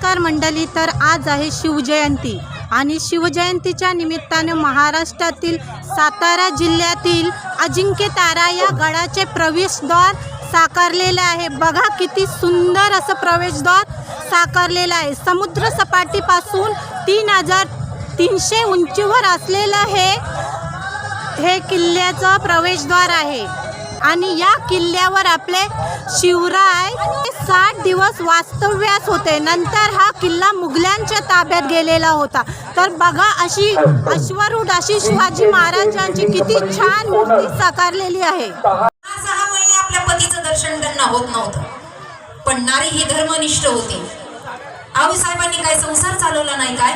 नमस्कार मंडळी तर आज आहे शिवजयंती आणि शिवजयंतीच्या निमित्ताने महाराष्ट्रातील सातारा जिल्ह्यातील अजिंक्य तारा या गडाचे प्रवेशद्वार साकारलेले आहे. बघा किती सुंदर असं प्रवेशद्वार साकारलेलं आहे. समुद्र सपाटीपासून तीन हजार तीनशे उंचीवर असलेलं हे हे किल्ल्याचं प्रवेशद्वार आहे. आणि या किल्ल्यावर आपले शिवराय साठ दिवस वास्तव्यास होते. नंतर हा किल्ला मुघलांच्या ताब्यात गेलेला होता. तर बघा अशी अश्वरूढ अशी शिवाजी महाराजांची किती छान मूर्ती साकारलेली आहे. सहा महिने आपल्या पतीचं दर्शन त्यांना होत नव्हतं. पण नारी ही धर्मनिष्ठ होती. आऊ साहेबांनी काय संसार चालवला नाही काय?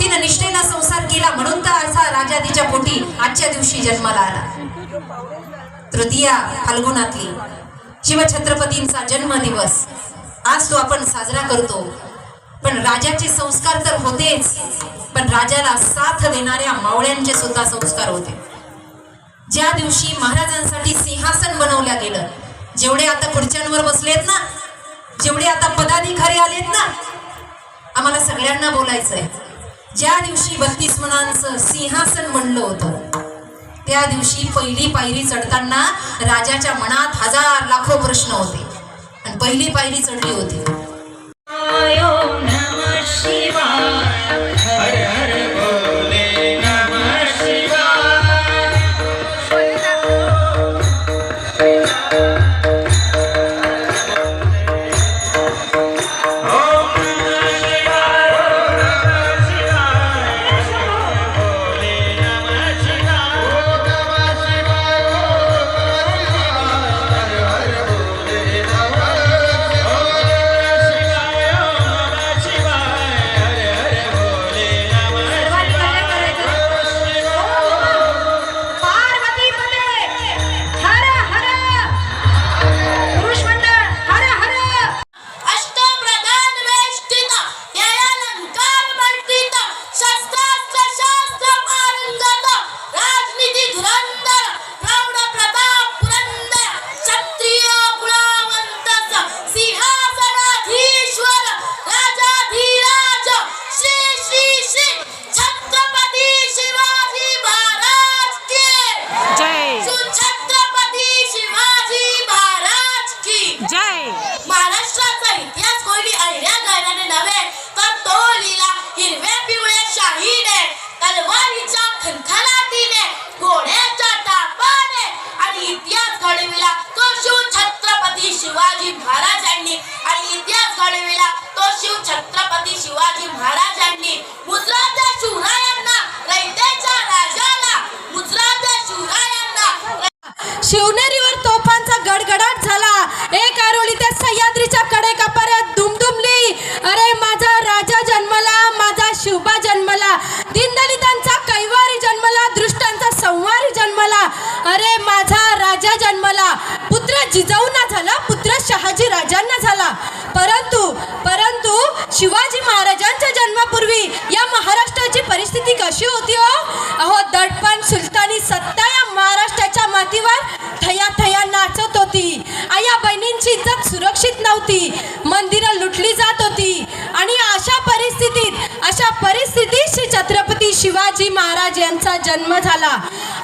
तिनं निष्ठेनं संसार केला म्हणून तर असा राजा तिच्या पोटी आजच्या दिवशी जन्माला आला. तृतीया फाल्गुनातली. शिवछत्रपतींचा जन्मदिवस. आज तो आपण साजरा करतो. पण राजाचे संस्कार तर होतेच. पण राजाला साथ देणाऱ्या मावळ्यांचे सुद्धा संस्कार होते. ज्या दिवशी महाराजांसाठी सिंहासन बनवल्या गेलं जेवढे आता खुर्च्यांवर बसलेत ना जेवढे आता पदाधिकारी आलेत ना आम्हाला सगळ्यांना बोलायचंय. ज्या दिवशी बत्तीस मनांचं सिंहासन बनलं होतं त्या दिवशी पहिली पायरी चढताना राजाच्या मनात हजार लाखो प्रश्न होते. आणि पहिली पायरी चढली होती. दीनदलितांचा कैवारी जन्मला दृष्टांचा संवारी जन्मला अरे माझा राजा जन्मला पुत्र जिजाऊना झाला पुत्र शहाजी राजांना झाला. परंतु परंतु शिवाजी महाराजांच्या जन्मापूर्वी या महाराष्ट्राची परिस्थिती कशी होती हो? अहो दडपण सुलतानी सत्ता या महाराष्ट्राच्या मातीवर थया थया नाचत होती. आया बहिणींची इज्जत सुरक्षित नव्हती. मंदिरं लुटली जात होती. आणि अशा परिस्थिती अशा परिस्थितीत श्री छत्रपती शिवाजी महाराज यांचा जन्म झाला.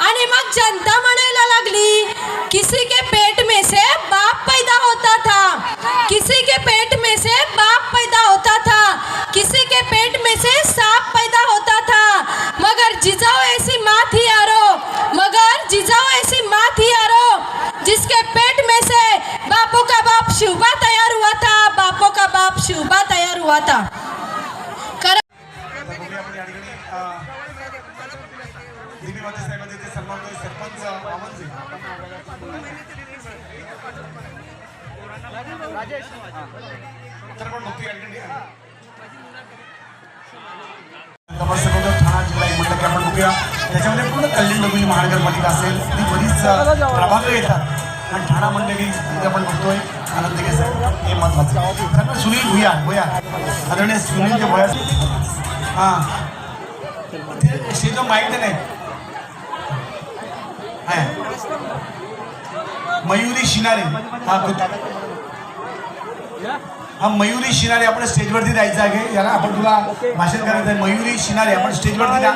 आणि मग जनता म्हणायला लागली किसी के पेट में से बाप पैदा होता था. किसी के पेट में से बाप पैदा होता था. किसी के पेट में से साप पैदा होता था. मगर जिजाऊ ऐसी माँ थी यारो मगर जिजाऊ ऐसी माँ थी यारो जिसके पेट में से बापों का बाप शिवबा तैयार हुआ था. बापों का बाप शिवबा तैयार हुआ था। म्हटलं त्याच्यामध्ये पूर्ण कल्याण डोंबिवली महानगरपालिका असेल. ती बरीच प्रभाग येतात. आणि ठाणा मंडळी की इथे आपण बघतोय. आनंद घेसा हे महत्वाचं कारण सुनील भुया भुया आदरणीय सुनील जे भुया हां. ते शेजो माहिती नाही. मयुरी शिनारे. हा हा मयुरी शिनारे आपण स्टेजवरती द्यायचा आहे याला आपण तुला भाषण करायचं आहे. मयुरी शिनारे आपण स्टेजवरती द्या